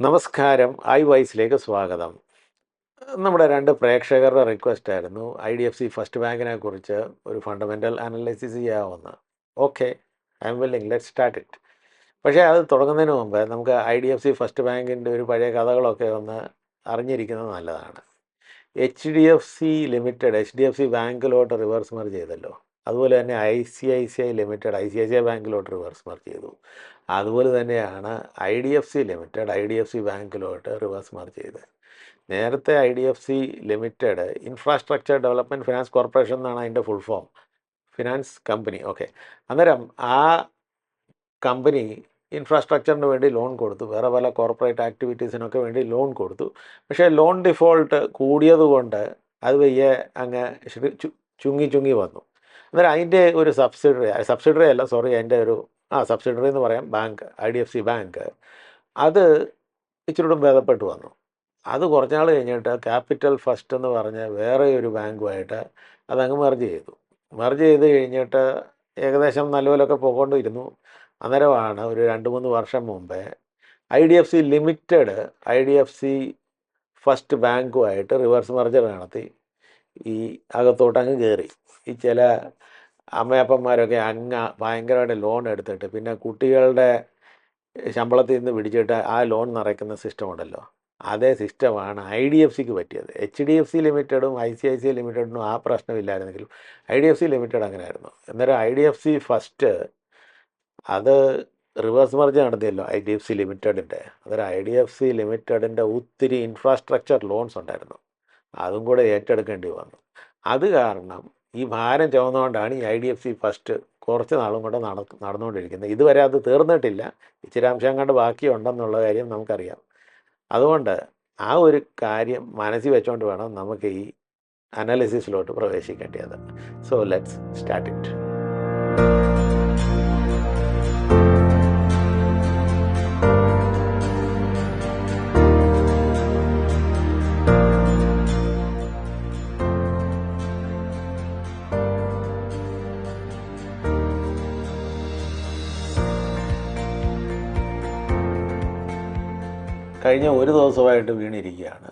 നമസ്കാരം. ഐ വൈസിലേക്ക് സ്വാഗതം. നമ്മുടെ രണ്ട് പ്രേക്ഷകരുടെ റിക്വസ്റ്റ് ആയിരുന്നു I D F C first ബാങ്കിനെ കുറിച്ച് ഒരു ഫണ്ടമെന്റൽ അനലൈസിസ് ചെയ്യാവുന്ന. Okay I'm willing let start it പക്ഷേ അത് തുടങ്ങുന്നതിന് മുമ്പ് നമുക്ക് I D F C first ബാങ്കിന്റെ ഒരു പഴയ കഥകളൊക്കെ ഒന്ന് അറിഞ്ഞിരിക്കുന്നത് നല്ലതാണ്. H D F C limited H D F C ബാങ്കിലോട്ട് reverse merge ചെയ്തല്ലോ. അതുപോലെ തന്നെ I C I C I limited I C I C I ബാങ്കിലോട്ട് reverse merge ചെയ്തു. അതുപോലെ തന്നെയാണ് I D F C limited I D F C ബാങ്കിലോട്ട് reverse merge ചെയ്തത് നേരത്തെ I D F C limited infrastructure development finance corporation എന്നാണ് അതിന്റെ full form finance company okay അന്നേരം ആ company ഇൻഫ്രാസ്ട്രക്ചറിന് വേണ്ടി ലോൺ കൊടുത്തു. വേറെ പല കോർപ്പറേറ്റ് ആക്ടിവിറ്റീസിനൊക്കെ വേണ്ടി ലോൺ കൊടുത്തു. പക്ഷേ ലോൺ ഡിഫോൾട്ട് കൂടിയതുകൊണ്ട് അത് വയ്യ അങ്ങ് ചുങ്ങി ചുങ്ങി വന്നു. അന്നേരം അതിന്റെ ഒരു സബ്സിഡറി സബ്സിഡറി അല്ല സോറി അതിന്റെ ഒരു ആ സബ്സിഡറി എന്ന് പറയാം bank I D F C bank അത് ഇച്ചിരൂടെ ഭേദപ്പെട്ട് വന്നു. അത് കുറച്ച് നാൾ കഴിഞ്ഞിട്ട് ക്യാപിറ്റൽ ഫസ്റ്റ് എന്ന് പറഞ്ഞ വേറെ ഒരു ബാങ്കുമായിട്ട് അതങ്ങ് മെർജ് ചെയ്തു. മെർജ് ചെയ്ത് കഴിഞ്ഞിട്ട് ഏകദേശം നല്ലപോലൊക്കെ പോകൊണ്ടിരുന്നു അന്നേരമാണ് ഒരു രണ്ട് മൂന്ന് വർഷം മുമ്പേ I D F C limited I D F C first ബാങ്കുമായിട്ട് reverse merger നടത്തി. ഈ അകത്തോട്ട് അങ്ങ് കയറി ഈ ചില അമ്മയപ്പന്മാരൊക്കെ അങ്ങ് ഭയങ്കരമായിട്ട് ലോൺ എടുത്തിട്ട് പിന്നെ കുട്ടികളുടെ ശമ്പളത്തിൽ നിന്ന് പിടിച്ചിട്ട് ആ ലോൺ നിറയ്ക്കുന്ന സിസ്റ്റം ഉണ്ടല്ലോ. അതേ സിസ്റ്റമാണ് ഐ ഡി എഫ് സിക്ക് പറ്റിയത്. എച്ച് ഡി എഫ് സി ലിമിറ്റഡും ഐ സി ഐ സി ലിമിറ്റഡിനും ആ പ്രശ്നമില്ലായിരുന്നെങ്കിലും I D F C limited അങ്ങനെയായിരുന്നു. അന്നേരം I D F C first അത് റിവേഴ്സ് മർജ് നടത്തിയല്ലോ ഐ ഡി എഫ് സി ലിമിറ്റഡിന്റെ അതൊരു ഐ ഡി എഫ് സി ലിമിറ്റഡിന്റെ ഒത്തിരി ഇൻഫ്രാസ്ട്രക്ചർ ലോൺസ് ഉണ്ടായിരുന്നു. അതും കൂടെ ഏറ്റെടുക്കേണ്ടി വന്നു. അത് കാരണം ഈ ഭാരം ചുമന്നുകൊണ്ടാണ് ഈ I D F C first കുറച്ച് നാളും കൂടെ നട നടന്നുകൊണ്ടിരിക്കുന്നത്. ഇതുവരെ അത് തീർന്നിട്ടില്ല. ഇച്ചിരി അംശം കണ്ട് ബാക്കിയുണ്ടെന്നുള്ള കാര്യം നമുക്കറിയാം. അതുകൊണ്ട് ആ ഒരു കാര്യം മനസ്സിൽ വെച്ചുകൊണ്ട് വേണം നമുക്ക് ഈ അനാലിസിസിലോട്ട് പ്രവേശിക്കേണ്ടത്. സോ ലെറ്റ്സ് സ്റ്റാർട്ട് ഇറ്റ് കഴിഞ്ഞ ഒരു ദിവസമായിട്ട് വീണിരിക്കുകയാണ്.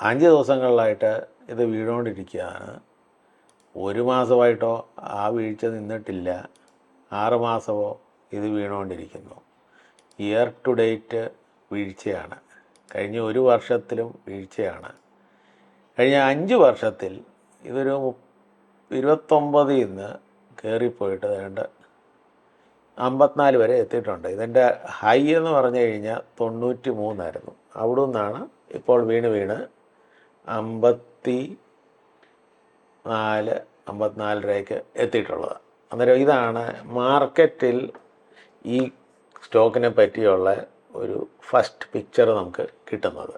അഞ്ച് ദിവസങ്ങളിലായിട്ട് ഇത് വീണുകൊണ്ടിരിക്കുകയാണ്. ഒരു മാസമായിട്ടോ ആ വീഴ്ച നിന്നിട്ടില്ല. ആറ് മാസമോ ഇത് വീണുകൊണ്ടിരിക്കുന്നു. ഇയർ ടു ഡേറ്റ് വീഴ്ചയാണ്. കഴിഞ്ഞ ഒരു വർഷത്തിലും വീഴ്ചയാണ്. കഴിഞ്ഞ അഞ്ച് വർഷത്തിൽ ഇതൊരു ഇരുപത്തൊമ്പതിൽ നിന്ന് കയറിപ്പോയിട്ട് വേണ്ട അമ്പത്തിനാല് വരെ എത്തിയിട്ടുണ്ട്. ഇതിന്റെ ഹൈ എന്ന് പറഞ്ഞു കഴിഞ്ഞാൽ തൊണ്ണൂറ്റി മൂന്നായിരുന്നു അവിടെ നിന്നാണ് ഇപ്പോൾ വീണ് വീണ് അമ്പത്തി നാല് അമ്പത്തിനാലരയ്ക്ക് എത്തിയിട്ടുള്ളത്. അന്നേരം ഇതാണ് മാർക്കറ്റിൽ ഈ സ്റ്റോക്കിനെ പറ്റിയുള്ള ഒരു ഫസ്റ്റ് പിക്ചർ നമുക്ക് കിട്ടുന്നത്.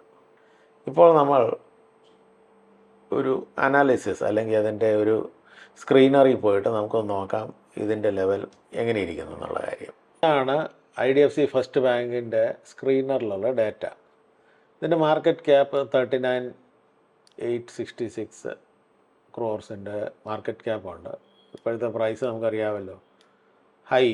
ഇപ്പോൾ നമ്മൾ ഒരു അനാലിസിസ് അല്ലെങ്കിൽ അതിന്റെ ഒരു സ്ക്രീനറിൽ പോയിട്ട് നമുക്കൊന്ന് നോക്കാം. ഇതിന്റെ ലെവൽ എങ്ങനെ ഇരിക്കുന്നു എന്നുള്ള കാര്യം. ഇതാണ് I D F C first ബാങ്കിന്റെ സ്ക്രീനറിലുള്ള ഡാറ്റ. ഇതിന്റെ market cap thirty nine eight sixty six ക്രോർസിന്റെ market ക്യാപ്പുണ്ട്. ഇപ്പോഴത്തെ പ്രൈസ് നമുക്കറിയാമല്ലോ. ഹൈ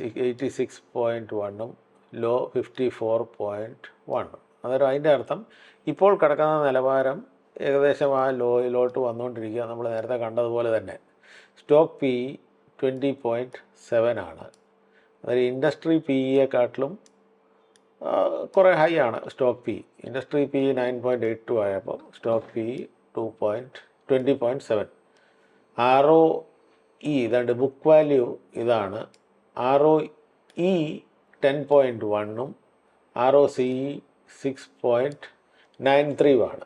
എയ്റ്റി സിക്സ് പോയിന്റ് വണ്ണും ലോ ഫിഫ്റ്റി ഫോർ പോയിന്റ് വണ്ണും. അതൊരു അതിന്റെ അർത്ഥം ഇപ്പോൾ കിടക്കുന്ന നിലവാരം ഏകദേശം ആ ലോയിലോട്ട് വന്നുകൊണ്ടിരിക്കുക നമ്മൾ നേരത്തെ കണ്ടതുപോലെ തന്നെ. Stock P twenty point seven ആണ്. അതായത് ഇൻഡസ്ട്രി പി ഇയെക്കാട്ടിലും കുറേ ഹൈ ആണ് stock P industry P nine point eight two ആയപ്പോൾ stock P two point twenty point seven R O E ഇതാണ്ട് ബുക്ക് വാല്യൂ ഇതാണ്. R O E ten point വണ്ണും R O C six point nine ത്രീയുമാണ്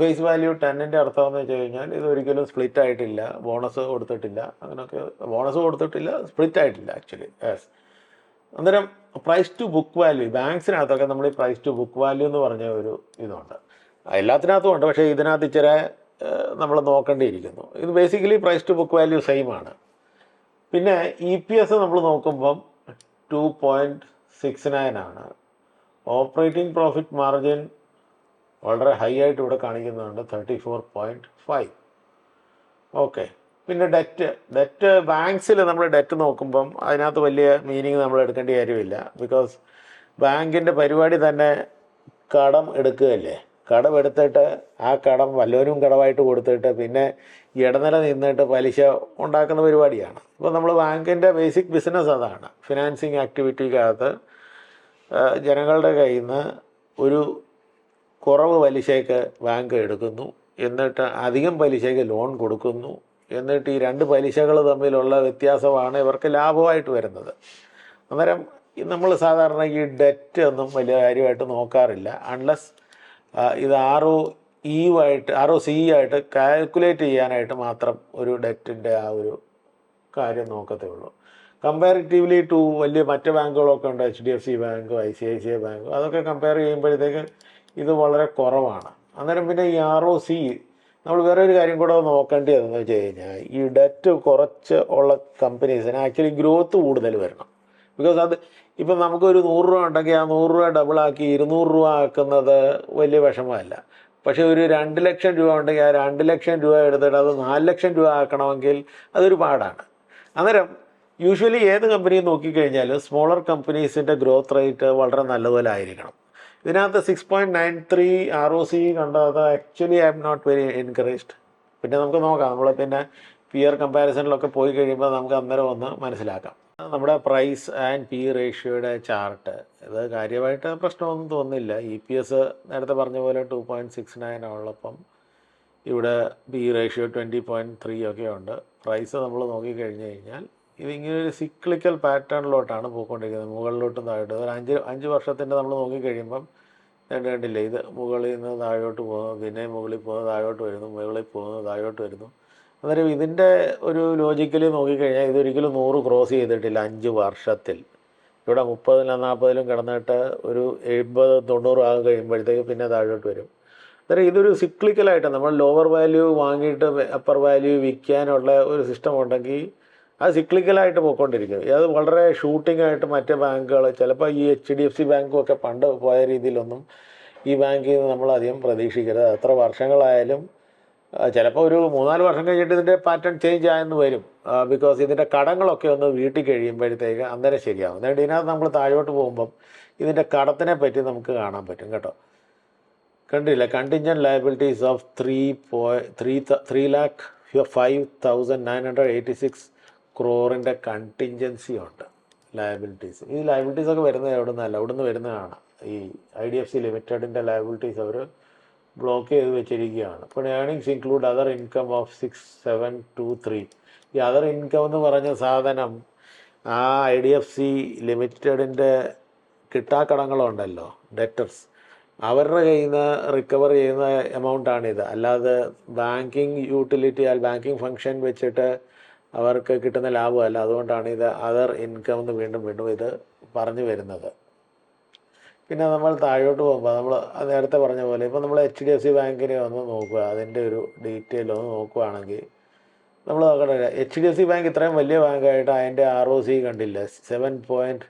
face value ടെന്നിന്റെ അർത്ഥം എന്ന് വെച്ച് കഴിഞ്ഞാൽ ഇത് ഒരിക്കലും സ്പ്ലിറ്റ് ആയിട്ടില്ല. ബോണസ് കൊടുത്തിട്ടില്ല. അങ്ങനെയൊക്കെ ബോണസ് കൊടുത്തിട്ടില്ല സ്പ്ലിറ്റ് ആയിട്ടില്ല ആക്ച്വലി യെസ് അന്നേരം പ്രൈസ് ടു ബുക്ക് വാല്യൂ ബാങ്ക്സിനകത്തൊക്കെ നമ്മൾ ഈ പ്രൈസ് ടു ബുക്ക് വാല്യൂ എന്ന് പറഞ്ഞ ഒരു ഇതുണ്ട്. എല്ലാത്തിനകത്തും ഉണ്ട് പക്ഷേ ഇതിനകത്ത് ഇച്ചിരി നമ്മൾ നോക്കേണ്ടിയിരിക്കുന്നു. ഇത് basically price to book value same ആണ്. പിന്നെ ഇ പി എസ് നമ്മൾ നോക്കുമ്പം ടു പോയിന്റ് സിക്സ് നയൻ ആണ്. ഓപ്പറേറ്റിംഗ് പ്രോഫിറ്റ് മാർജിൻ വളരെ ഹൈ ആയിട്ട് ഇവിടെ കാണിക്കുന്നുണ്ട്. Thirty four point five okay പിന്നെ ഡെറ്റ് ഡെറ്റ് ബാങ്ക്സിൽ നമ്മൾ ഡെറ്റ് നോക്കുമ്പം അതിനകത്ത് വലിയ മീനിങ് നമ്മൾ എടുക്കേണ്ട കാര്യമില്ല. ബിക്കോസ് ബാങ്കിന്റെ പരിപാടി തന്നെ കടം എടുക്കുകയല്ലേ? കടം എടുത്തിട്ട് ആ കടം വല്ലവരും കടമായിട്ട് കൊടുത്തിട്ട് പിന്നെ ഇടനില നിന്നിട്ട് പലിശ ഉണ്ടാക്കുന്ന പരിപാടിയാണ്. ഇപ്പോൾ നമ്മൾ ബാങ്കിന്റെ ബേസിക് ബിസിനസ് അതാണ്. ഫിനാൻസിങ് ആക്ടിവിറ്റിക്കകത്ത് ജനങ്ങളുടെ കയ്യിൽ നിന്ന് ഒരു കുറവ് പലിശയ്ക്ക് ബാങ്ക് എടുക്കുന്നു. എന്നിട്ട് അധികം പലിശയ്ക്ക് ലോൺ കൊടുക്കുന്നു. എന്നിട്ട് ഈ രണ്ട് പലിശകൾ തമ്മിലുള്ള വ്യത്യാസമാണ് ഇവർക്ക് ലാഭമായിട്ട് വരുന്നത്. അന്നേരം നമ്മൾ സാധാരണ ഈ ഡെറ്റ് ഒന്നും വലിയ കാര്യമായിട്ട് നോക്കാറില്ല. അൺലെസ് ഇത് ആർ ഒ ഇയുമായിട്ട് ആർ സി ആയിട്ട് കാൽക്കുലേറ്റ് ചെയ്യാനായിട്ട് മാത്രം ഒരു ഡെറ്റിന്റെ ആ ഒരു കാര്യം നോക്കത്തേ ഉള്ളൂ കമ്പാരിറ്റീവ്ലി ടു വലിയ മറ്റ് ബാങ്കുകളൊക്കെ ഉണ്ട്. H D F C bank I C I C I bank അതൊക്കെ കമ്പയർ ചെയ്യുമ്പോഴത്തേക്ക് ഇത് വളരെ കുറവാണ്. അന്നേരം പിന്നെ ഈ ആർ ഒ സി നമ്മൾ വേറെ ഒരു കാര്യം കൂടെ നോക്കേണ്ടതെന്ന് വെച്ച് കഴിഞ്ഞാൽ ഈ ഡെറ്റ് കുറച്ച് ഉള്ള കമ്പനീസിന് ആക്ച്വലി ഗ്രോത്ത് കൂടുതൽ വരണം. ബിക്കോസ് അത് ഇപ്പം നമുക്കൊരു നൂറ് രൂപ ഉണ്ടെങ്കിൽ ആ നൂറ് രൂപ ഡബിളാക്കി ഇരുന്നൂറ് രൂപ ആക്കുന്നത് വലിയ വിഷമമല്ല. പക്ഷേ ഒരു രണ്ട് ലക്ഷം രൂപ ഉണ്ടെങ്കിൽ ആ രണ്ട് ലക്ഷം രൂപ എടുത്തിട്ട് അത് നാല് ലക്ഷം രൂപ ആക്കണമെങ്കിൽ അതൊരു പാടാണ്. അന്നേരം യൂഷ്വലി ഏത് കമ്പനിയും നോക്കിക്കഴിഞ്ഞാലും സ്മോളർ കമ്പനീസിന്റെ ഗ്രോത്ത് റേറ്റ് വളരെ നല്ലതുപോലെ ആയിരിക്കണം. ഇതിനകത്ത് six point nine three R O C കണ്ടത് actually I'm not very encouraged പിന്നെ നമുക്ക് നോക്കാം. നമ്മൾ പിന്നെ പിയർ കമ്പാരിസണിലൊക്കെ പോയി കഴിയുമ്പോൾ നമുക്ക് അന്നേരം ഒന്ന് മനസ്സിലാക്കാം. നമ്മുടെ പ്രൈസ് ആൻഡ് പി റേഷ്യോയുടെ ചാർട്ട് ഇത് കാര്യമായിട്ട് പ്രശ്നമൊന്നും തോന്നുന്നില്ല. ഇ പി എസ് നേരത്തെ പറഞ്ഞ പോലെ ടു പോയിന്റ് സിക്സ് നയൻ ഉള്ളപ്പം ഇവിടെ P ratio twenty point three ഒക്കെ ഉണ്ട്. പ്രൈസ് നമ്മൾ നോക്കിക്കഴിഞ്ഞ് കഴിഞ്ഞാൽ ഇതിങ്ങനെ ഒരു സിക്ലിക്കൽ പാറ്റേണിലോട്ടാണ് പോയിക്കൊണ്ടിരിക്കുന്നത്. മുകളിലോട്ടും താഴോട്ട്. ഒരു അഞ്ച് അഞ്ച് വർഷത്തിന്റെ നമ്മൾ നോക്കിക്കഴിയുമ്പം രണ്ട് കണ്ടില്ലേ ഇത് മുകളിൽ നിന്ന് താഴോട്ട് പോകുന്നു പിന്നെ മുകളിൽ പോകുന്നു താഴോട്ട് വരുന്നു മുകളിൽ പോകുന്നു താഴോട്ട് വരുന്നു. അന്നേരം ഇതിന്റെ ഒരു ലോജിക്കലി നോക്കിക്കഴിഞ്ഞാൽ ഇതൊരിക്കലും നൂറ് ക്രോസ് ചെയ്തിട്ടില്ല അഞ്ച് വർഷത്തിൽ. ഇവിടെ മുപ്പതിലും നാൽപ്പതിലും കിടന്നിട്ട് ഒരു എഴുപത് തൊണ്ണൂറ് ആകും കഴിയുമ്പോഴത്തേക്ക് പിന്നെ താഴോട്ട് വരും. അന്നേരം ഇതൊരു സിക്ലിക്കലായിട്ട് നമ്മൾ ലോവർ വാല്യൂ വാങ്ങിയിട്ട് അപ്പർ വാല്യൂ വിൽക്കാനുള്ള ഒരു സിസ്റ്റം ഉണ്ടെങ്കിൽ അത് സിക്ലിക്കലായിട്ട് പോയിക്കൊണ്ടിരിക്കും അത് വളരെ ഷൂട്ടിംഗ് ആയിട്ട് മറ്റ് ബാങ്കുകൾ ചിലപ്പോൾ ഈ എച്ച് ഡി എഫ് സി ബാങ്കും ഒക്കെ പണ്ട് പോയ രീതിയിലൊന്നും ഈ ബാങ്കിൽ നിന്ന് നമ്മൾ അധികം പ്രതീക്ഷിക്കരുത്. എത്ര വർഷങ്ങളായാലും ചിലപ്പോൾ ഒരു മൂന്നാൽ വർഷം കഴിഞ്ഞിട്ട് ഇതിന്റെ പാറ്റേൺ ചേഞ്ച് ആയെന്ന് വരും. ബിക്കോസ് ഇതിന്റെ കടങ്ങളൊക്കെ ഒന്ന് വീട്ടിൽ കഴിയുമ്പോഴത്തേക്ക് അന്നേരം ശരിയാവും. എന്നിട്ട് ഇതിനകത്ത് നമ്മൾ താഴോട്ട് പോകുമ്പം ഇതിന്റെ കടത്തിനെ പറ്റി നമുക്ക് കാണാൻ പറ്റും കേട്ടോ. കണ്ടില്ല? കണ്ടിഞ്ചൻ ലയബിലിറ്റീസ് ഓഫ് ത്രീ പോയി three three lakh five thousand nine hundred eighty six ക്രോറിന്റെ contingency ഉണ്ട്. ലയബിലിറ്റീസ് ഈ ലയബിലിറ്റീസ് ഒക്കെ വരുന്നത് എവിടെ നിന്നല്ല അവിടെ നിന്ന് വരുന്നതാണ്. ഈ ഐ ഡി എഫ് സി ലിമിറ്റഡിന്റെ ലയബിലിറ്റീസ് അവർ ബ്ലോക്ക് ചെയ്ത് വെച്ചിരിക്കുകയാണ്. ഇപ്പോൾ earnings include other income of six seven two three ഈ അതർ ഇൻകം എന്ന് പറഞ്ഞ സാധനം ആ ഐ ഡി എഫ് സി ലിമിറ്റഡിന്റെ കിട്ടാക്കടങ്ങളുണ്ടല്ലോ ഡെറ്റർസ് അവരുടെ കയ്യിൽ നിന്ന് റിക്കവർ ചെയ്യുന്ന എമൗണ്ടാണിത് അല്ലാതെ ബാങ്കിങ് യൂട്ടിലിറ്റി അല്ല ബാങ്കിങ് ഫങ്ഷൻ വെച്ചിട്ട് അവർക്ക് കിട്ടുന്ന ലാഭമല്ല. അതുകൊണ്ടാണ് ഇത് അതർ ഇൻകം എന്ന് വീണ്ടും വീണ്ടും ഇത് പറഞ്ഞു വരുന്നത്. പിന്നെ നമ്മൾ താഴോട്ട് പോകുമ്പോൾ നമ്മൾ നേരത്തെ പറഞ്ഞ പോലെ ഇപ്പോൾ നമ്മൾ എച്ച് ഡി എഫ് സി ബാങ്കിനെ ഒന്ന് നോക്കുക. അതിന്റെ ഒരു ഡീറ്റെയിൽ ഒന്ന് നോക്കുകയാണെങ്കിൽ നമ്മൾ നോക്കട്ടെ H D F C bank ഇത്രയും വലിയ ബാങ്കായിട്ട് അതിന്റെ ആർ ഒ സി കണ്ടില്ല. സെവൻ പോയിന്റ്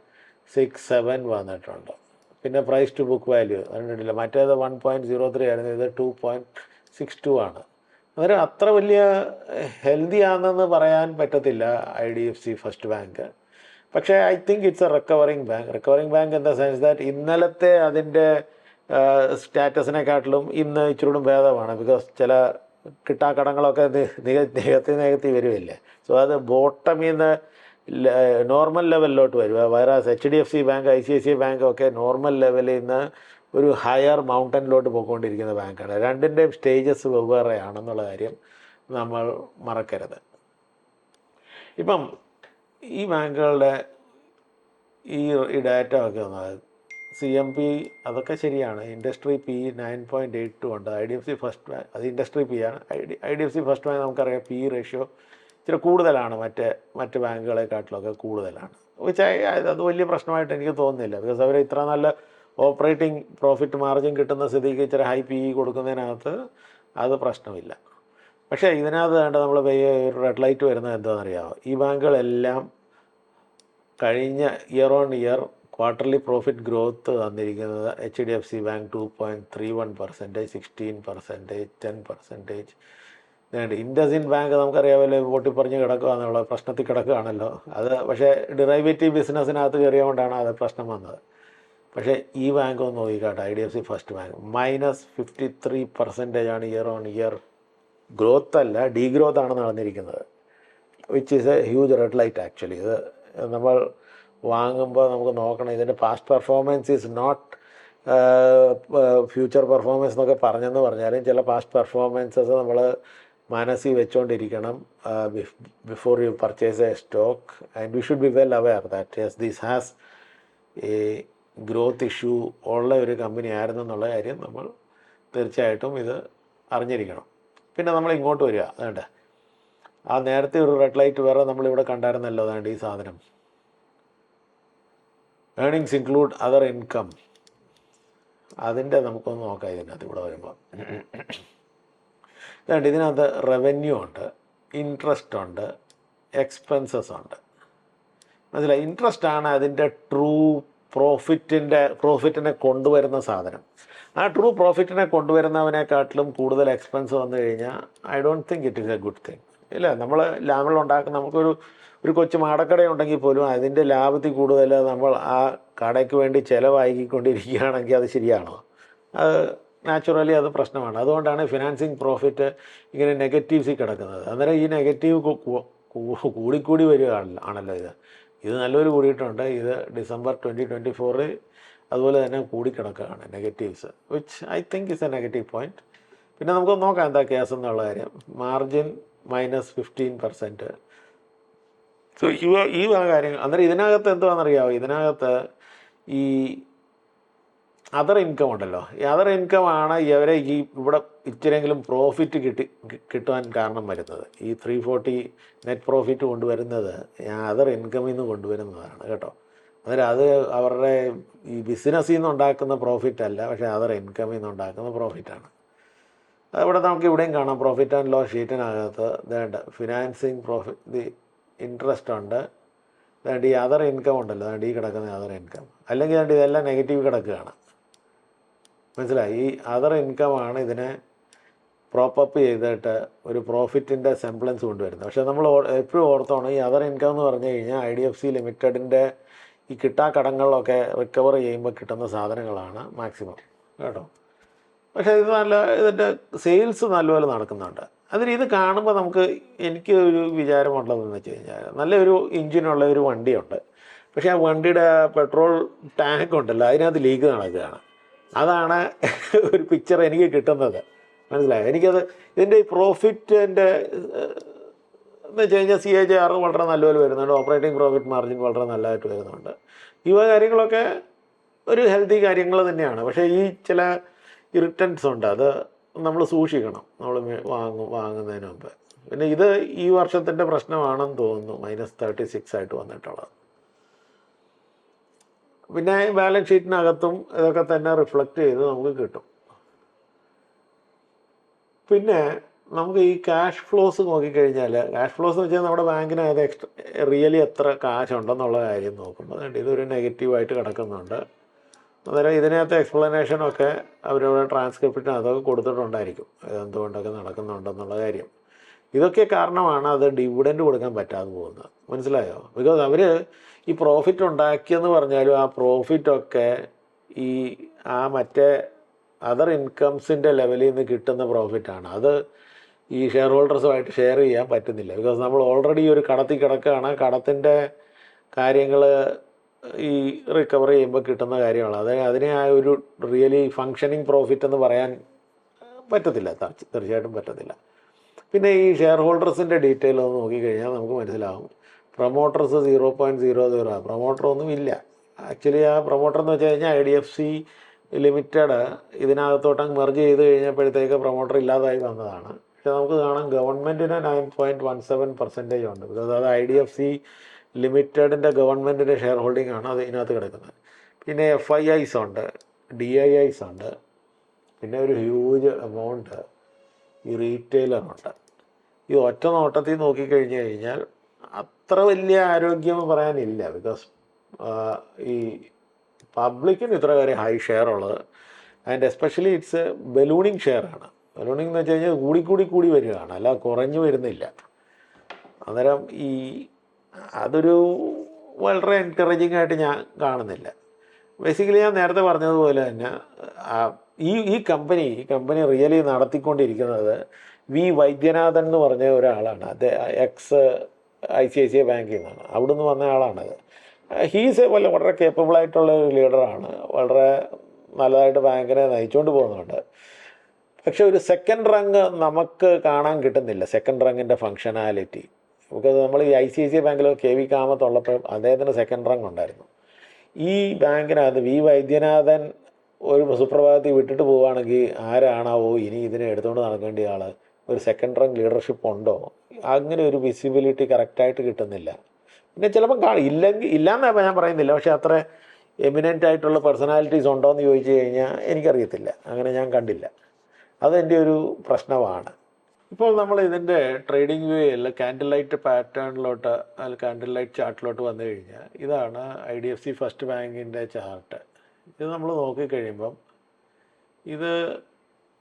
സിക്സ് സെവൻ വന്നിട്ടുണ്ട്. പിന്നെ പ്രൈസ് ടു ബുക്ക് വാല്യൂ കണ്ടിട്ടില്ല. മറ്റേത് വൺ പോയിന്റ് സീറോ ത്രീ ആയിരുന്നു. ഇത് ടു പോയിന്റ് സിക്സ് ടു ആണ്. അന്നേരം അത്ര വലിയ ഹെൽത്തി ആണെന്ന് പറയാൻ പറ്റത്തില്ല I D F C first bank പക്ഷേ I think it's a recovering bank recovering bank in the sense that ഇന്നലത്തെ അതിന്റെ സ്റ്റാറ്റസിനെക്കാട്ടിലും ഇന്ന് ഇച്ചിരൂടും ഭേദമാണ്. ബിക്കോസ് ചില കിട്ടാക്കടങ്ങളൊക്കെ നികത്തി നികത്തി വരുമല്ലേ സോ അത് ബോട്ടമിൽ നിന്ന് നോർമൽ ലെവലിലോട്ട് വരിക various H D F C bank I C I C bank ഒക്കെ നോർമൽ ലെവലിൽ നിന്ന് ഒരു ഹയർ മൗണ്ടനിലോട്ട് പോയിക്കൊണ്ടിരിക്കുന്ന ബാങ്കാണ് രണ്ടിന്റെയും സ്റ്റേജസ് വെവ്വേറെയാണെന്നുള്ള കാര്യം നമ്മൾ മറക്കരുത്. ഇപ്പം ഈ ബാങ്കുകളുടെ ഈ ഈ ഡാറ്റ ഒക്കെ വന്നത് സി എം പി അതൊക്കെ ശരിയാണ്. Industry P nine point eight two ഉണ്ട്. I D F C first bank അത് ഇൻഡസ്ട്രി പി ആണ്. I D I D F C first bank നമുക്കറിയാം. പി റേഷ്യോ ഇച്ചിരി കൂടുതലാണ്. മറ്റ് മറ്റ് ബാങ്കുകളെക്കാട്ടിലൊക്കെ കൂടുതലാണ്. അത് വലിയ പ്രശ്നമായിട്ട് എനിക്ക് തോന്നുന്നില്ല. ബിക്കോസ് അവർ ഇത്ര നല്ല ഓപ്പറേറ്റിംഗ് പ്രോഫിറ്റ് മാർജിൻ കിട്ടുന്ന സ്ഥിതിക്ക് ഇച്ചിരി ഹൈ പി ഇ കൊടുക്കുന്നതിനകത്ത് അത് പ്രശ്നമില്ല. പക്ഷേ ഇതിനകത്ത് വേണ്ട നമ്മൾ ഒരു റെഡ് ലൈറ്റ് വരുന്നത് എന്താണെന്നറിയാമോ ഈ ബാങ്കുകളെല്ലാം കഴിഞ്ഞ year on year quarterly profit growth തന്നിരിക്കുന്നത് H D F C bank two point three one percentage sixteen percentage ten percentage IndusInd bank നമുക്കറിയാമല്ലോ പൊട്ടിപ്പറിഞ്ഞ് കിടക്കുകയെന്നുള്ള പ്രശ്നത്തിൽ കിടക്കുകയാണല്ലോ അത് പക്ഷേ ഡിറൈവേറ്റീവ് ബിസിനസ്സിനകത്ത് കയറിയതുകൊണ്ടാണ് അത് പ്രശ്നം വന്നത്. പക്ഷേ ഈ ബാങ്ക് ഒന്ന് നോക്കിക്കാട്ടെ. I D F C first bank minus fifty three percentage ആണ് ഇയർ ഓൺ ഇയർ ഗ്രോത്ത് അല്ല ഡീ ഗ്രോത്ത് ആണ് നടന്നിരിക്കുന്നത്. Which is a huge red light actually ഇത് നമ്മൾ വാങ്ങുമ്പോൾ നമുക്ക് നോക്കണം. ഇതിന്റെ past performance is not future performance എന്നൊക്കെ പറഞ്ഞെന്ന് പറഞ്ഞാലും ചില പാസ്റ്റ് പെർഫോമൻസസ് നമ്മൾ മനസ്സിൽ വെച്ചുകൊണ്ടിരിക്കണം before you purchase a stock and we should be well aware that yes this has a growth issue ഉള്ള ഒരു കമ്പനി ആയിരുന്നു എന്നുള്ള കാര്യം നമ്മൾ തീർച്ചയായിട്ടും ഇത് അറിഞ്ഞിരിക്കണം. പിന്നെ നമ്മൾ ഇങ്ങോട്ട് വരിക. അതുകൊണ്ട് ആ നേരത്തെ ഒരു റെഡ് ലൈറ്റ് വേറെ നമ്മളിവിടെ കണ്ടായിരുന്നല്ലോ അതാണ്ട് ഈ സാധനം. ഏണിങ്സ് ഇൻക്ലൂഡ് അതർ ഇൻകം അതിന്റെ നമുക്കൊന്ന് നോക്കാം ഇതിനകത്ത് ഇവിടെ വരുമ്പോൾ ഇതുണ്ട് ഇതിനകത്ത് റവന്യൂ ഉണ്ട് ഇൻട്രസ്റ്റ് ഉണ്ട് എക്സ്പെൻസസ് ഉണ്ട്. മനസ്സിലായി? ഇൻട്രസ്റ്റ് ആണ് അതിന്റെ ട്രൂ പ്രോഫിറ്റിന്റെ പ്രോഫിറ്റിനെ കൊണ്ടുവരുന്ന സാധനം. ആ ട്രൂ പ്രോഫിറ്റിനെ കൊണ്ടുവരുന്നവനെക്കാട്ടിലും കൂടുതൽ എക്സ്പെൻസ് വന്നു കഴിഞ്ഞാൽ I don't think it is a good thing ഇല്ല നമ്മൾ ലാഭം ഉണ്ടാക്കുന്ന നമുക്കൊരു ഒരു കൊച്ചു മാടക്കട ഉണ്ടെങ്കിൽ പോലും അതിന്റെ ലാഭത്തിൽ കൂടുതൽ നമ്മൾ ആ കടയ്ക്ക് വേണ്ടി ചിലവാക്കിക്കൊണ്ടിരിക്കുകയാണെങ്കിൽ അത് ശരിയാണോ? അത് നാച്ചുറലി അത് പ്രശ്നമാണ്. അതുകൊണ്ടാണ് ഫിനാൻസിങ് പ്രോഫിറ്റ് ഇങ്ങനെ നെഗറ്റീവ്സിൽ കിടക്കുന്നത്. അന്നേരം ഈ നെഗറ്റീവ് കൂടിക്കൂടി വരികയാണല്ലോ ആണല്ലോ ഇത്. ഇത് നല്ലൊരു കൂടിയിട്ടുണ്ട്. ഇത് ഡിസംബർ ട്വന്റി ട്വന്റി ഫോറിൽ അതുപോലെ തന്നെ കൂടിക്കിടക്കുകയാണ് negatives which I think is a negative point പിന്നെ നമുക്ക് നോക്കാം എന്താ കേസ് എന്നുള്ള കാര്യം. Margin minus fifteen percent so ഈ ഈ കാര്യങ്ങൾ അന്നേരം ഇതിനകത്ത് എന്തുവാണെന്നറിയാമോ ഇതിനകത്ത് ഈ അതർ ഇൻകം ഉണ്ടല്ലോ. ഈ അതർ ഇൻകം ആണ് ഇവരെ ഈ ഇവിടെ ഇച്ചിരെങ്കിലും പ്രോഫിറ്റ് കിട്ടി കിട്ടുവാൻ കാരണം വരുന്നത്. ഈ ത്രീ ഫോർട്ടി നെറ്റ് പ്രോഫിറ്റ് കൊണ്ടുവരുന്നത് ഞാൻ അതർ ഇൻകമിൽ നിന്ന് കൊണ്ടുവരുന്നതാണ് കേട്ടോ. അന്നേരം അത് അവരുടെ ഈ ബിസിനസ്സിൽ നിന്ന് ഉണ്ടാക്കുന്ന പ്രോഫിറ്റ് അല്ല പക്ഷേ അതർ ഇൻകമിൽ നിന്ന് ഉണ്ടാക്കുന്ന പ്രോഫിറ്റാണ് അതവിടെ നമുക്ക് ഇവിടെയും കാണാം. പ്രോഫിറ്റ് ആൻഡ് ലോസ് ഷീറ്റിനകത്ത് വേണ്ട ഫിനാൻസിങ് പ്രോഫിറ്റ് ദി ഇൻട്രസ്റ്റ് ഉണ്ട്. വേണ്ട ഈ അതർ ഇൻകം ഉണ്ടല്ലോ വേണ്ട ഈ കിടക്കുന്ന അതർ ഇൻകം അല്ലെങ്കിൽ വേണ്ട ഇതെല്ലാം നെഗറ്റീവ് കിടക്കുകയാണ്. മനസ്സിലായി? ഈ അതർ ഇൻകമാണ് ഇതിനെ പ്രോപ്പപ്പ് ചെയ്തിട്ട് ഒരു പ്രോഫിറ്റിന്റെ സെംപ്ലൻസ് കൊണ്ടുവരുന്നത്. പക്ഷേ നമ്മൾ എപ്പോഴും ഓർത്തോണം ഈ അതർ ഇൻകം എന്ന് പറഞ്ഞു കഴിഞ്ഞാൽ ഐ ഡി എഫ് സി ലിമിറ്റഡിന്റെ ഈ കിട്ടാ കടങ്ങളിലൊക്കെ റിക്കവർ ചെയ്യുമ്പോൾ കിട്ടുന്ന സാധനങ്ങളാണ് മാക്സിമം കേട്ടോ? പക്ഷേ ഇത് നല്ല ഇതിന്റെ സെയിൽസ് നല്ലപോലെ നടക്കുന്നുണ്ട്. അതിന് ഇത് കാണുമ്പോൾ നമുക്ക് എനിക്ക് ഒരു വിചാരമുള്ളതെന്ന് വെച്ച് കഴിഞ്ഞാൽ നല്ലൊരു എഞ്ചിനുള്ള ഒരു വണ്ടിയുണ്ട്. പക്ഷേ ആ വണ്ടിയുടെ പെട്രോൾ ടാങ്ക് ഉണ്ടല്ലോ അതിനകത്ത് ലീക്ക് നടക്കുകയാണ്. അതാണ് ഒരു പിക്ചർ എനിക്ക് കിട്ടുന്നത്. മനസ്സിലായോ? എനിക്കത് ഇതിന്റെ ഈ പ്രോഫിറ്റിന്റെ എന്ന് വെച്ച് കഴിഞ്ഞാൽ സി എ ജെ ആർ വളരെ നല്ലപോലെ വരുന്നുണ്ട്. ഓപ്പറേറ്റിംഗ് പ്രോഫിറ്റ് മാർജിൻ വളരെ നല്ലതായിട്ട് വരുന്നുണ്ട്. ഇവ കാര്യങ്ങളൊക്കെ ഒരു ഹെൽത്തി കാര്യങ്ങൾ തന്നെയാണ്. പക്ഷേ ഈ ചില ഇറിട്ടൻസ് ഉണ്ട്. അത് നമ്മൾ സൂക്ഷിക്കണം. നമ്മൾ വാങ്ങും വാങ്ങുന്നതിന് മുമ്പ്. പിന്നെ ഇത് ഈ വർഷത്തിന്റെ പ്രശ്നമാണെന്ന് തോന്നുന്നു. മൈനസ് തേർട്ടി സിക്സ് ആയിട്ട് വന്നിട്ടുള്ളത്. പിന്നെ ബാലൻസ് ഷീറ്റിനകത്തും ഇതൊക്കെ തന്നെ റിഫ്ലക്റ്റ് ചെയ്ത് നമുക്ക് കിട്ടും. പിന്നെ നമുക്ക് ഈ ക്യാഷ് ഫ്ലോസ് നോക്കിക്കഴിഞ്ഞാൽ ക്യാഷ് ഫ്ലോസ് എന്ന് വെച്ചാൽ നമ്മുടെ ബാങ്കിനകത്ത് എക്സ്ട്രാ റിയലി എത്ര കാശ് ഉണ്ടെന്നുള്ള കാര്യം നോക്കുമ്പോൾ ഇതൊരു നെഗറ്റീവായിട്ട് കിടക്കുന്നുണ്ട്. അന്നേരം ഇതിനകത്ത് എക്സ്പ്ലനേഷനൊക്കെ അവരവിടെ ട്രാൻസ്ക്രിപ്റ്റിനകത്തൊക്കെ കൊടുത്തിട്ടുണ്ടായിരിക്കും. എന്തുകൊണ്ടൊക്കെ നടക്കുന്നുണ്ടെന്നുള്ള കാര്യം. ഇതൊക്കെ കാരണമാണ് അത് ഡിവിഡൻഡ് കൊടുക്കാൻ പറ്റാതെ പോകുന്നത്. മനസ്സിലായോ? ബിക്കോസ് അവർ ഈ പ്രോഫിറ്റ് ഉണ്ടാക്കിയെന്ന് പറഞ്ഞാലും ആ പ്രോഫിറ്റൊക്കെ ഈ ആ മറ്റേ അതർ ഇൻകംസിന്റെ ലെവലിൽ നിന്ന് കിട്ടുന്ന പ്രോഫിറ്റാണ് അത് ഈ ഷെയർ ഹോൾഡേഴ്സുമായിട്ട് ഷെയർ ചെയ്യാൻ പറ്റുന്നില്ല. ബിക്കോസ് നമ്മൾ ഓൾറെഡി ഒരു കടത്തി കിടക്കുകയാണ്. കടത്തിന്റെ കാര്യങ്ങൾ ഈ റിക്കവർ ചെയ്യുമ്പോൾ കിട്ടുന്ന കാര്യമാണ് അത് അതിനെ ആ ഒരു റിയലി ഫങ്ഷനിങ് പ്രോഫിറ്റ് എന്ന് പറയാൻ പറ്റത്തില്ല. തീർച്ച- തീർച്ചയായിട്ടും പറ്റത്തില്ല. പിന്നെ ഈ ഷെയർ ഹോൾഡേഴ്സിന്റെ ഡീറ്റെയിൽ ഒന്ന് നോക്കിക്കഴിഞ്ഞാൽ നമുക്ക് മനസ്സിലാവും. Promoters zero point zero zero. Promoter ഒന്നും ഇല്ല. ആക്ച്വലി ആ പ്രൊമോട്ടർ എന്ന് വെച്ച് കഴിഞ്ഞാൽ I D F C limited ഇതിനകത്തോട്ട് മെർജ് ചെയ്ത് കഴിഞ്ഞപ്പോഴത്തേക്ക് പ്രൊമോട്ടർ ഇല്ലാതായി വന്നതാണ്. പക്ഷെ നമുക്ക് കാണാം ഗവൺമെന്റിന് nine point one seven percentage ഉണ്ട്. ബിക്കോസ് അത് ഐ ഡി എഫ് സി ലിമിറ്റഡിന്റെ ഗവൺമെന്റിന്റെ ഷെയർ ഹോൾഡിംഗ് ആണ് അത് ഇതിനകത്ത് കിടക്കുന്നത്. പിന്നെ എഫ് ഐ ഐസ് ഉണ്ട് ഡി ഐ ഐസ് ഉണ്ട് പിന്നെ ഒരു ഹ്യൂജ് എമൗണ്ട് ഈ റീറ്റെയിലറുണ്ട് ഈ ഒറ്റ നോട്ടത്തിൽ നോക്കിക്കഴിഞ്ഞ് കഴിഞ്ഞാൽ അത്ര വലിയ ആരോഗ്യം എന്ന് പറയാനില്ല ബിക്കോസ് ഈ പബ്ലിക്കിന് ഇത്ര വരെ ഹൈ ഷെയർ ഉള്ളത്. And especially it's ballooning share ആണ്. ബലൂണിങ് എന്ന് വെച്ച് കഴിഞ്ഞാൽ കൂടി കൂടി കൂടി വരികയാണ്. അല്ല കുറഞ്ഞു വരുന്നില്ല. അന്നേരം ഈ അതൊരു വളരെ എൻകറേജിങ് ആയിട്ട് ഞാൻ കാണുന്നില്ല. ബേസിക്കലി ഞാൻ നേരത്തെ പറഞ്ഞതുപോലെ തന്നെ ഈ ഈ കമ്പനി ഈ കമ്പനി റിയലി നടത്തിക്കൊണ്ടിരിക്കുന്നത് വി വൈദ്യനാഥൻ എന്ന് പറഞ്ഞ ഒരാളാണ്. അത് ex I C I C I ബാങ്കിൽ നിന്നാണ്. അവിടുന്ന് വന്ന ആളാണത് ഹീസ് പോലെ വളരെ കേപ്പബിൾ ആയിട്ടുള്ള ഒരു ലീഡറാണ് വളരെ നല്ലതായിട്ട് ബാങ്കിനെ നയിച്ചുകൊണ്ട് പോകുന്നുണ്ട്. പക്ഷെ ഒരു സെക്കൻഡ് റങ് നമുക്ക് കാണാൻ കിട്ടുന്നില്ല. സെക്കൻഡ് റങ്ങിന്റെ ഫങ്ഷനാലിറ്റി ബിക്കോസ് നമ്മൾ ഈ I C I C I ബാങ്കിൽ കെ വി കാമത്തുള്ളപ്പോൾ അദ്ദേഹത്തിന് സെക്കൻഡ് റങ് ഉണ്ടായിരുന്നു. ഈ ബാങ്കിനകത്ത് വി വൈദ്യനാഥൻ ഒരു സുപ്രഭാതത്തിൽ വിട്ടിട്ട് പോവുകയാണെങ്കിൽ ആരാണാവോ ഇനി ഇതിനെ എടുത്തുകൊണ്ട് നടക്കേണ്ട ആൾ ഒരു സെക്കൻഡ് റങ് ലീഡർഷിപ്പ് ഉണ്ടോ? അങ്ങനെ ഒരു വിസിബിലിറ്റി കറക്റ്റായിട്ട് കിട്ടുന്നില്ല. പിന്നെ ചിലപ്പോൾ കാണും ഇല്ലെങ്കിൽ ഇല്ലയെന്ന് ഞാൻ പറയുന്നില്ല. പക്ഷെ അത്ര എമിനന്റ് ആയിട്ടുള്ള പേഴ്സണാലിറ്റീസ് ഉണ്ടോ എന്ന് ചോദിച്ചു കഴിഞ്ഞാൽ എനിക്കറിയത്തില്ല. അങ്ങനെ ഞാൻ കണ്ടില്ല. അതെന്റെ ഒരു പ്രശ്നമാണ്. ഇപ്പോൾ നമ്മൾ ഇതിന്റെ ട്രേഡിംഗ് വ്യൂയിൽ കാൻഡിൽ ലൈറ്റ് പാറ്റേണിലോട്ട് അല്ലെങ്കിൽ കാൻഡിൽ ലൈറ്റ് ചാർട്ടിലോട്ട് വന്നു കഴിഞ്ഞാൽ ഇതാണ് I D F C first ബാങ്കിന്റെ ചാർട്ട് ഇത് നമ്മൾ നോക്കിക്കഴിയുമ്പം ഇത്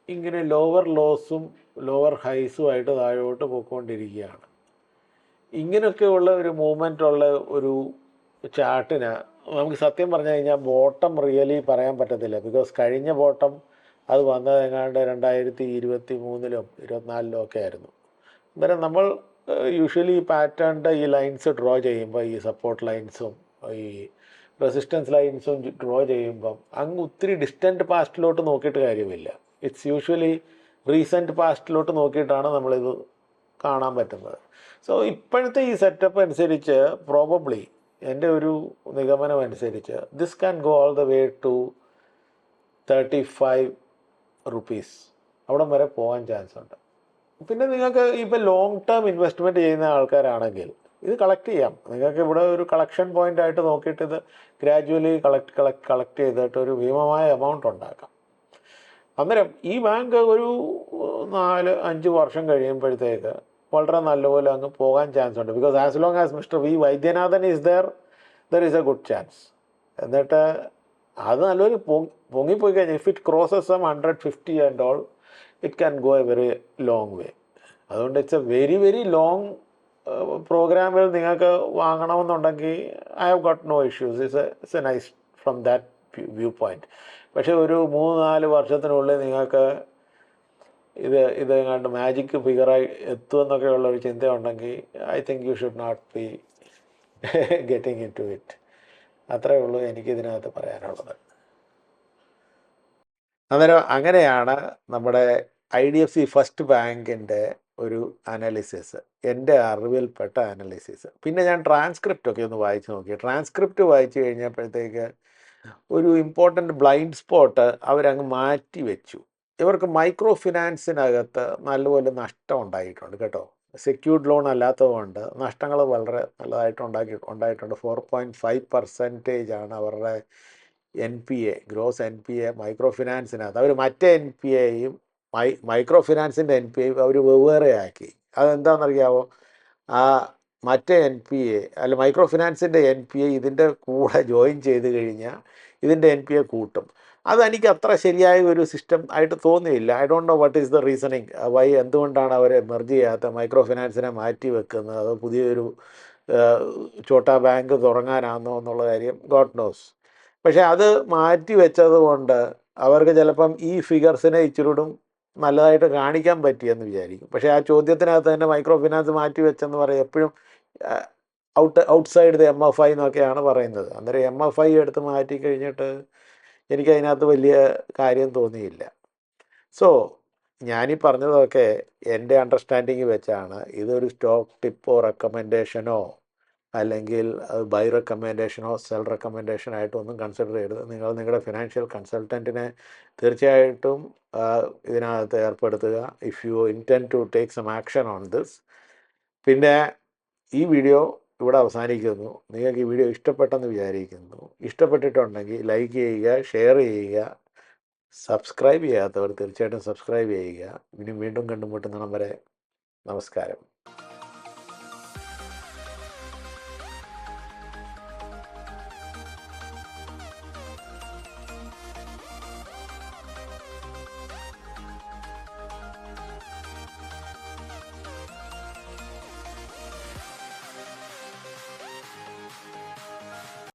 ഇങ്ങനെ ലോവർ ലോസും ലോവർ ഹൈസുമായിട്ട് താഴോട്ട് പോയിക്കൊണ്ടിരിക്കുകയാണ് ഇങ്ങനെയൊക്കെയുള്ള ഒരു മൂവ്മെന്റ് ഉള്ള ഒരു ചാർട്ടിന് നമുക്ക് സത്യം പറഞ്ഞു കഴിഞ്ഞാൽ ബോട്ടം റിയലി പറയാൻ പറ്റത്തില്ല. ബിക്കോസ് കഴിഞ്ഞ ബോട്ടം അത് വന്നത് എങ്ങാണ്ട് രണ്ടായിരത്തി ഇരുപത്തി മൂന്നിലും ഇരുപത്തിനാലിലും ഒക്കെ ആയിരുന്നു. അന്നേരം നമ്മൾ യൂഷ്വലി ഈ പാറ്റേണിന്റെ ഈ ലൈൻസ് ഡ്രോ ചെയ്യുമ്പോൾ ഈ സപ്പോർട്ട് ലൈൻസും ഈ റെസിസ്റ്റൻസ് ലൈൻസും ഡ്രോ ചെയ്യുമ്പം അങ്ങ് ഒത്തിരി ഡിസ്റ്റന്റ് പാസ്റ്റിലോട്ട് നോക്കിയിട്ട് കാര്യമില്ല. ഇറ്റ്സ് യൂഷ്വലി റീസെന്റ് പാസ്റ്റിലോട്ട് നോക്കിയിട്ടാണ് നമ്മളിത് കാണാൻ പറ്റുന്നത്. സോ ഇപ്പോഴത്തെ ഈ സെറ്റപ്പ് അനുസരിച്ച് പ്രോബബ്ലി എന്റെ ഒരു നിഗമനം അനുസരിച്ച് this can go all the way to thirty five rupees അവിടം വരെ പോകാൻ ചാൻസ് ഉണ്ട്. പിന്നെ നിങ്ങൾക്ക് ഇപ്പോൾ ലോങ് ടേം ഇൻവെസ്റ്റ്മെന്റ് ചെയ്യുന്ന ആൾക്കാരാണെങ്കിൽ ഇത് കളക്ട് ചെയ്യാം. നിങ്ങൾക്ക് ഇവിടെ ഒരു കളക്ഷൻ പോയിന്റ് ആയിട്ട് നോക്കിയിട്ട് ഇത് ഗ്രാജുവലി കളക്ട് കളക്ട് കളക്ട് ചെയ്തിട്ട് ഒരു ഭീമമായ എമൗണ്ട് ഉണ്ടാക്കാം. അന്നേരം ഈ ബാങ്ക് ഒരു നാല് അഞ്ച് വർഷം കഴിയുമ്പോഴത്തേക്ക് വളരെ നല്ലപോലെ അങ്ങ് പോകാൻ ചാൻസ് ഉണ്ട്. Because as long as mister V Vaidyanathan is there there is a good chance എന്നിട്ട് അത് നല്ലൊരു പൊങ്ങിപ്പോയി കഴിഞ്ഞാൽ if it crosses some hundred fifty and all it can go a very long way അതുകൊണ്ട് it's a very very long പ്രോഗ്രാമിൽ നിങ്ങൾക്ക് വാങ്ങണമെന്നുണ്ടെങ്കിൽ I have got no issues it's a it's a nice from that view point പക്ഷേ ഒരു മൂന്ന് നാല് വർഷത്തിനുള്ളിൽ നിങ്ങൾക്ക് ഇത് ഇത് കണ്ട് മാജിക് ഫിഗറായി എത്തുമെന്നൊക്കെ ഉള്ള ഒരു ചിന്തയുണ്ടെങ്കിൽ I think you should not be getting into it അത്രേ ഉള്ളൂ എനിക്ക് ഇതിനകത്ത് പറയാനുള്ളത്. അന്നേരം അങ്ങനെയാണ് നമ്മുടെ I D F C first ബാങ്കിന്റെ ഒരു അനാലിസിസ് എന്റെ അറിവിൽപ്പെട്ട അനാലിസിസ് പിന്നെ ഞാൻ ട്രാൻസ്ക്രിപ്റ്റ് ഒക്കെ ഒന്ന് വായിച്ച് നോക്കി. ട്രാൻസ്ക്രിപ്റ്റ് വായിച്ചു കഴിഞ്ഞപ്പോഴത്തേക്ക് ഒരു ഇമ്പോർട്ടന്റ് ബ്ലൈൻഡ് സ്പോട്ട് അവരങ്ങ് മാറ്റി വെച്ചു. ഇവർക്ക് മൈക്രോ ഫിനാൻസിനകത്ത് നല്ലപോലെ നഷ്ടം ഉണ്ടായിട്ടുണ്ട് കേട്ടോ. സെക്യൂർഡ് ലോൺ അല്ലാത്തതുകൊണ്ട് നഷ്ടങ്ങൾ വളരെ നല്ലതായിട്ട് ഉണ്ടാക്കി ഉണ്ടായിട്ടുണ്ട്. ഫോർ പോയിന്റ് ഫൈവ് പെർസെന്റേജ് ആണ് അവരുടെ N P A gross N P A micro ഫിനാൻസിനകത്ത് അവർ മറ്റേ എൻ പി എയും മൈ മൈക്രോ ഫിനാൻസിന്റെ എൻ പി എയും അവർ വെവ്വേറെ ആക്കി അതെന്താണെന്നറിയാമോ ആ മറ്റേ എൻ പി എ അല്ല മൈക്രോ ഫിനാൻസിന്റെ എൻ പി എ ഇതിന്റെ കൂടെ ജോയിൻ ചെയ്ത് കഴിഞ്ഞാൽ ഇതിന്റെ എൻ പി എ കൂട്ടും. അതെനിക്ക് അത്ര ശരിയായ ഒരു സിസ്റ്റം ആയിട്ട് തോന്നിയില്ല. I don't know what is the reasoning why എന്തുകൊണ്ടാണ് അവരെ മെർജ് ചെയ്യാത്ത മൈക്രോ ഫിനാൻസിനെ മാറ്റി വെക്കുന്നത് അതോ പുതിയൊരു ചോട്ടാ ബാങ്ക് തുടങ്ങാനാണെന്നോ എന്നുള്ള കാര്യം ഗോഡ് നോസ് പക്ഷേ അത് മാറ്റി വെച്ചത് കൊണ്ട് അവർക്ക് ചിലപ്പം ഈ ഫിഗർസിനെ ഇച്ചിരൂടും നല്ലതായിട്ട് കാണിക്കാൻ പറ്റിയെന്ന് വിചാരിക്കും. പക്ഷേ ആ ചോദ്യത്തിനകത്ത് തന്നെ മൈക്രോ ഫിനാൻസ് മാറ്റി വെച്ചെന്ന് പറയും എപ്പോഴും out outside the M F I എന്നൊക്കെയാണ് പറയുന്നത്. അന്നേരം എം എഫ് ഐ എടുത്ത് മാറ്റി കഴിഞ്ഞിട്ട് എനിക്കതിനകത്ത് വലിയ കാര്യം തോന്നിയില്ല. സോ ഞാനീ പറഞ്ഞതൊക്കെ എന്റെ അണ്ടർസ്റ്റാൻഡിങ് വെച്ചാണ്. ഇതൊരു സ്റ്റോക്ക് ടിപ്പോ റെക്കമെൻഡേഷനോ അല്ലെങ്കിൽ ബൈ റെക്കമെൻഡേഷനോ സെൽ റെക്കമെൻഡേഷനോ ആയിട്ടൊന്നും കൺസിഡർ ചെയ്യരുത്. നിങ്ങൾ നിങ്ങളുടെ ഫിനാൻഷ്യൽ കൺസൾട്ടന്റിനെ തീർച്ചയായിട്ടും ഇതിനകത്ത് ഏർപ്പെടുത്തുക. If you intent to take some action on this പിന്നെ ഈ വീഡിയോ ഇവിടെ അവസാനിക്കുന്നു. നിങ്ങൾക്ക് ഈ വീഡിയോ ഇഷ്ടപ്പെട്ടെന്ന് വിചാരിക്കുന്നു. ഇഷ്ടപ്പെട്ടിട്ടുണ്ടെങ്കിൽ ലൈക്ക് ചെയ്യുക ഷെയർ ചെയ്യുക സബ്സ്ക്രൈബ് ചെയ്യാത്തവർ തീർച്ചയായിട്ടും സബ്സ്ക്രൈബ് ചെയ്യുക. ഇനി വീണ്ടും കണ്ടുമുട്ടുന്നിടം വരെ നമസ്കാരം.